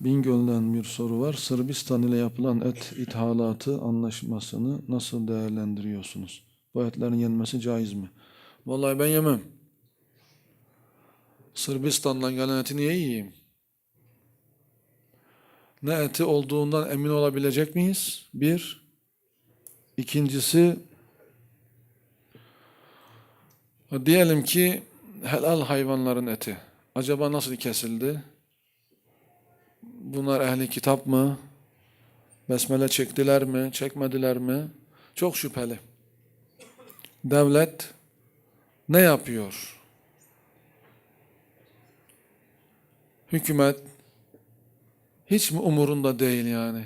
Bingöl'den bir soru var. Sırbistan ile yapılan et ithalatı anlaşmasını nasıl değerlendiriyorsunuz? Bu etlerin yenmesi caiz mi? Vallahi ben yemem. Sırbistan'dan gelen eti niye yiyeyim? Ne eti olduğundan emin olabilecek miyiz? Bir. İkincisi, diyelim ki helal hayvanların eti. Acaba nasıl kesildi? Bunlar ehli kitap mı? Besmele çektiler mi? Çekmediler mi? Çok şüpheli. Devlet ne yapıyor? Hükümet hiç mi umurunda değil yani?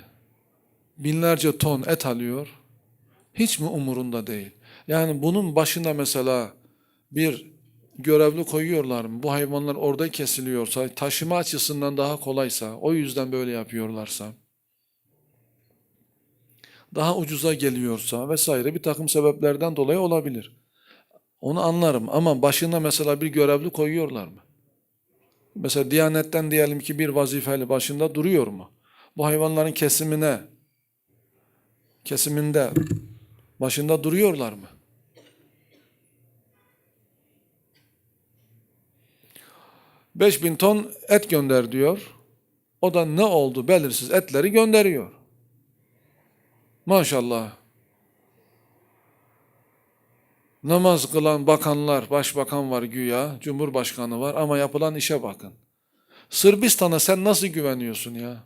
Binlerce ton et alıyor. Hiç mi umurunda değil? Yani bunun başında mesela bir görevli koyuyorlar mı? Bu hayvanlar orada kesiliyorsa, taşıma açısından daha kolaysa, o yüzden böyle yapıyorlarsa, daha ucuza geliyorsa vesaire bir takım sebeplerden dolayı olabilir. Onu anlarım ama başına mesela bir görevli koyuyorlar mı? Mesela Diyanet'ten diyelim ki bir vazifeli başında duruyor mu? Bu hayvanların kesimine, kesiminde başında duruyorlar mı? Beş bin ton et gönder diyor. O da ne oldu belirsiz etleri gönderiyor. Maşallah. Namaz kılan bakanlar, başbakan var güya, cumhurbaşkanı var ama yapılan işe bakın. Sırbistan'a sen nasıl güveniyorsun ya?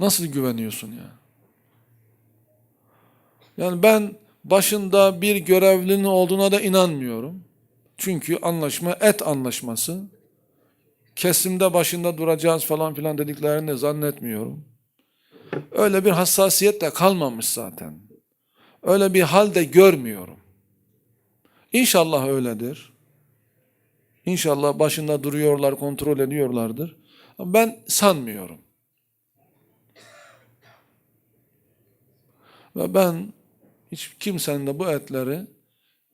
Nasıl güveniyorsun ya? Yani ben başında bir görevlinin olduğuna da inanmıyorum. Çünkü anlaşma et anlaşması. Kesimde başında duracağız falan filan dediklerini de zannetmiyorum. Öyle bir hassasiyet de kalmamış zaten. Öyle bir hal de görmüyorum. İnşallah öyledir. İnşallah başında duruyorlar, kontrol ediyorlardır. Ben sanmıyorum. Ve ben hiç kimsenin de bu etleri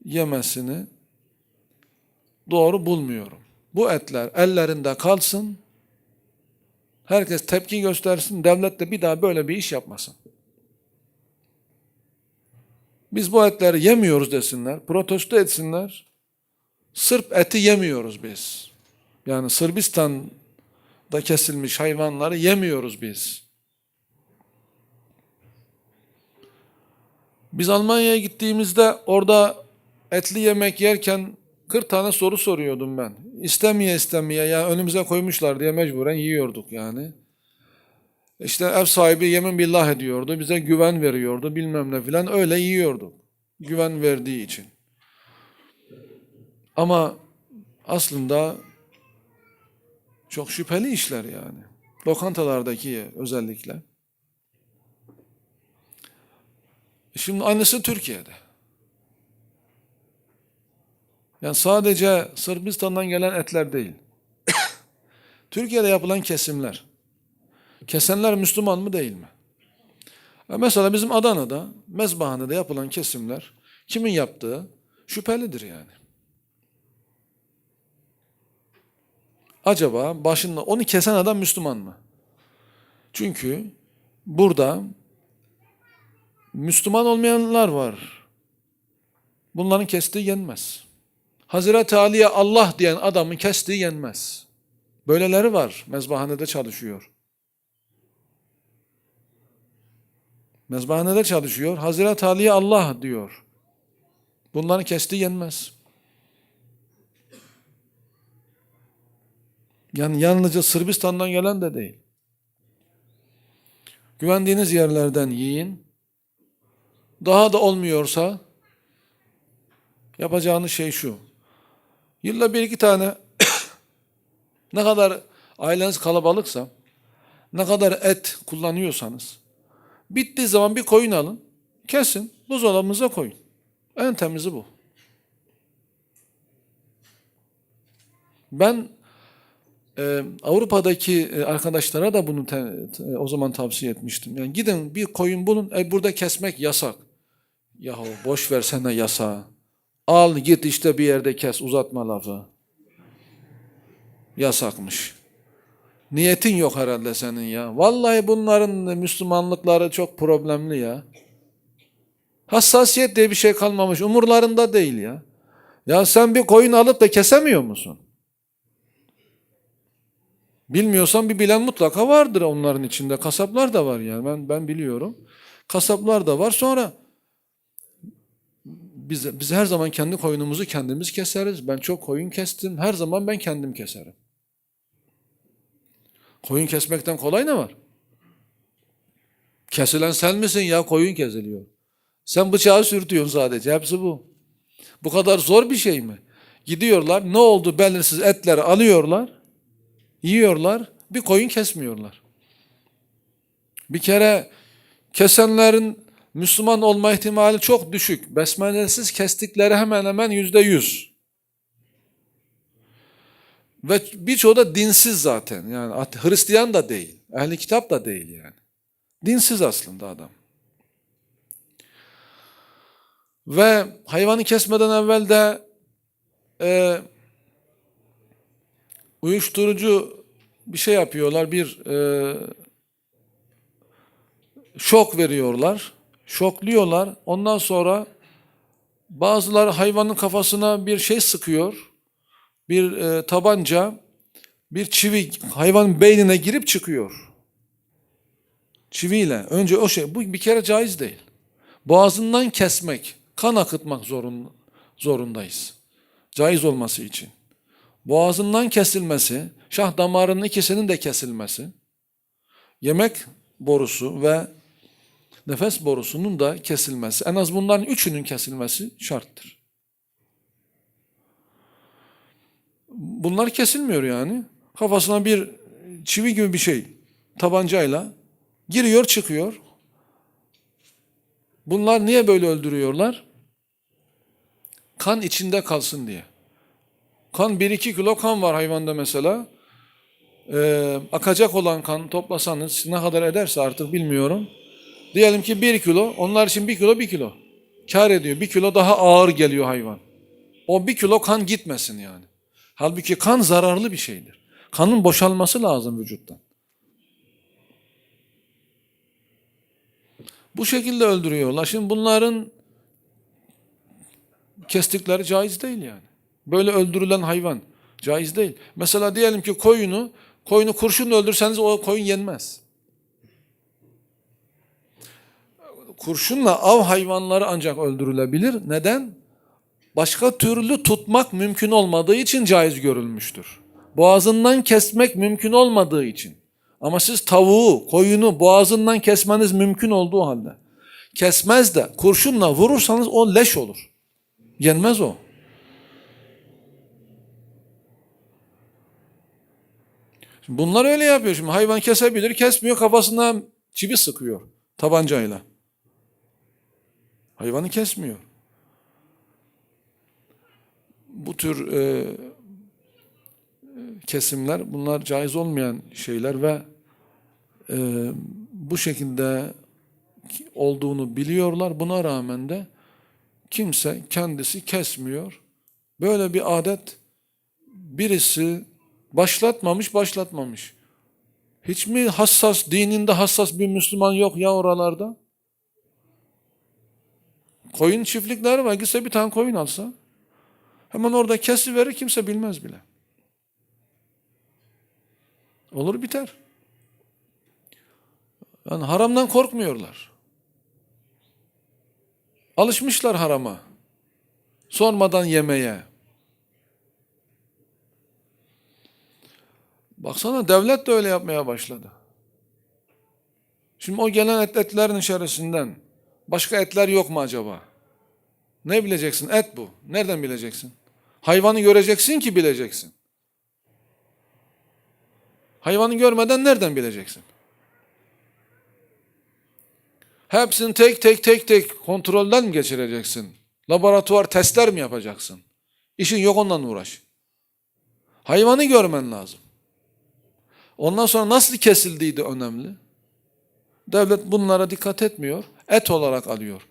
yemesini doğru bulmuyorum. Bu etler ellerinde kalsın, herkes tepki göstersin, devlet de bir daha böyle bir iş yapmasın. Biz bu etleri yemiyoruz desinler, protesto etsinler. Sırp eti yemiyoruz biz. Yani Sırbistan'da kesilmiş hayvanları yemiyoruz biz. Biz Almanya'ya gittiğimizde orada etli yemek yerken 40 tane soru soruyordum ben. İstemeye istemeye ya önümüze koymuşlar diye mecburen yiyorduk yani. İşte ev sahibi yemin billah ediyordu, bize güven veriyordu bilmem ne filan öyle yiyorduk. Güven verdiği için. Ama aslında çok şüpheli işler yani. Lokantalardaki özellikle. Şimdi annesi Türkiye'de. Yani sadece Sırbistan'dan gelen etler değil. Türkiye'de yapılan kesimler. Kesenler Müslüman mı değil mi? Ya Mesela bizim Adana'da, Mezbahane'de yapılan kesimler kimin yaptığı şüphelidir yani. Acaba başında onu kesen adam Müslüman mı? Çünkü burada Müslüman olmayanlar var. Bunların kestiği yenmez. Hazreti Ali'ye Allah diyen adamın kestiği yenmez. Böyleleri var. Mezbahanede çalışıyor. Mezbahanede çalışıyor. Hazreti Ali'ye Allah diyor. Bunların kestiği yenmez. Yani yalnızca Sırbistan'dan gelen de değil. Güvendiğiniz yerlerden yiyin. Daha da olmuyorsa yapacağınız şey şu. Yılda bir iki tane ne kadar aileniz kalabalıksa, ne kadar et kullanıyorsanız, bittiği zaman bir koyun alın, kesin, buzdolabınıza koyun. En temizi bu. Ben e, Avrupa'daki e, arkadaşlara da bunu te- te- o zaman tavsiye etmiştim. Yani gidin bir koyun bulun, e, burada kesmek yasak. Yahu boş versene yasağı. Al git işte bir yerde kes uzatma lafı. yasakmış. Niyetin yok herhalde senin ya. Vallahi bunların Müslümanlıkları çok problemli ya. Hassasiyet diye bir şey kalmamış. Umurlarında değil ya. Ya sen bir koyun alıp da kesemiyor musun? Bilmiyorsan bir bilen mutlaka vardır onların içinde. Kasaplar da var yani ben ben biliyorum. Kasaplar da var. Sonra biz biz her zaman kendi koyunumuzu kendimiz keseriz. Ben çok koyun kestim. Her zaman ben kendim keserim. Koyun kesmekten kolay ne var? Kesilen sen misin ya koyun kesiliyor. Sen bıçağı sürtüyorsun sadece. Hepsi bu. Bu kadar zor bir şey mi? Gidiyorlar ne oldu belirsiz etleri alıyorlar. Yiyorlar. Bir koyun kesmiyorlar. Bir kere kesenlerin Müslüman olma ihtimali çok düşük. Besmelesiz kestikleri hemen hemen yüzde yüz. Ve birçoğu da dinsiz zaten. Yani Hristiyan da değil. Ehli kitap da değil yani. Dinsiz aslında adam. Ve hayvanı kesmeden evvel de e, uyuşturucu bir şey yapıyorlar. Bir e, şok veriyorlar. Şokluyorlar. Ondan sonra bazıları hayvanın kafasına bir şey sıkıyor. Bir e, tabanca, bir çivi hayvanın beynine girip çıkıyor. Çiviyle. Önce o şey. Bu bir kere caiz değil. Boğazından kesmek, kan akıtmak zorun, zorundayız. Caiz olması için. Boğazından kesilmesi, şah damarının ikisinin de kesilmesi, yemek borusu ve nefes borusunun da kesilmesi, en az bunların üçünün kesilmesi şarttır. Bunlar kesilmiyor yani. Kafasına bir çivi gibi bir şey tabancayla giriyor çıkıyor. Bunlar niye böyle öldürüyorlar? Kan içinde kalsın diye. Kan 1-2 kilo kan var hayvanda mesela. Ee, akacak olan kan toplasanız ne kadar ederse artık bilmiyorum. Diyelim ki 1 kilo, onlar için 1 kilo 1 kilo. Kar ediyor. 1 kilo daha ağır geliyor hayvan. O 1 kilo kan gitmesin yani. Halbuki kan zararlı bir şeydir. Kanın boşalması lazım vücuttan. Bu şekilde öldürüyorlar. Şimdi bunların kestikleri caiz değil yani. Böyle öldürülen hayvan caiz değil. Mesela diyelim ki koyunu, koyunu kurşunla öldürseniz o koyun yenmez. Kurşunla av hayvanları ancak öldürülebilir. Neden? Başka türlü tutmak mümkün olmadığı için caiz görülmüştür. Boğazından kesmek mümkün olmadığı için. Ama siz tavuğu, koyunu boğazından kesmeniz mümkün olduğu halde. Kesmez de kurşunla vurursanız o leş olur. Yenmez o. Şimdi bunlar öyle yapıyor. Şimdi hayvan kesebilir, kesmiyor, kafasına çivi sıkıyor tabancayla. Hayvanı kesmiyor. Bu tür e, kesimler, bunlar caiz olmayan şeyler ve e, bu şekilde olduğunu biliyorlar. Buna rağmen de kimse kendisi kesmiyor. Böyle bir adet birisi başlatmamış, başlatmamış. Hiç mi hassas, dininde hassas bir Müslüman yok ya oralarda? Koyun çiftlikleri var. Gitse bir tane koyun alsa hemen orada kesiverir kimse bilmez bile. Olur biter. Yani haramdan korkmuyorlar. Alışmışlar harama. Sormadan yemeye. Baksana devlet de öyle yapmaya başladı. Şimdi o gelen et, etlerin içerisinden başka etler yok mu acaba? Ne bileceksin? Et bu. Nereden bileceksin? Hayvanı göreceksin ki bileceksin. Hayvanı görmeden nereden bileceksin? Hepsini tek tek tek tek kontrolden mi geçireceksin? Laboratuvar testler mi yapacaksın? İşin yok ondan uğraş. Hayvanı görmen lazım. Ondan sonra nasıl kesildiği de önemli. Devlet bunlara dikkat etmiyor. Et olarak alıyor.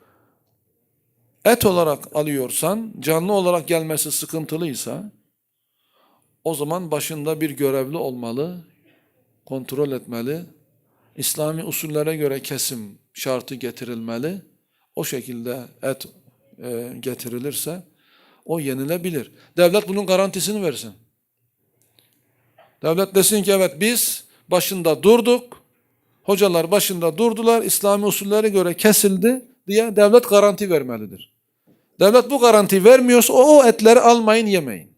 Et olarak alıyorsan, canlı olarak gelmesi sıkıntılıysa, o zaman başında bir görevli olmalı, kontrol etmeli. İslami usullere göre kesim şartı getirilmeli. O şekilde et e, getirilirse o yenilebilir. Devlet bunun garantisini versin. Devlet desin ki evet biz başında durduk. Hocalar başında durdular. İslami usullere göre kesildi diye devlet garanti vermelidir. Devlet bu garanti vermiyorsa o, o etleri almayın yemeyin.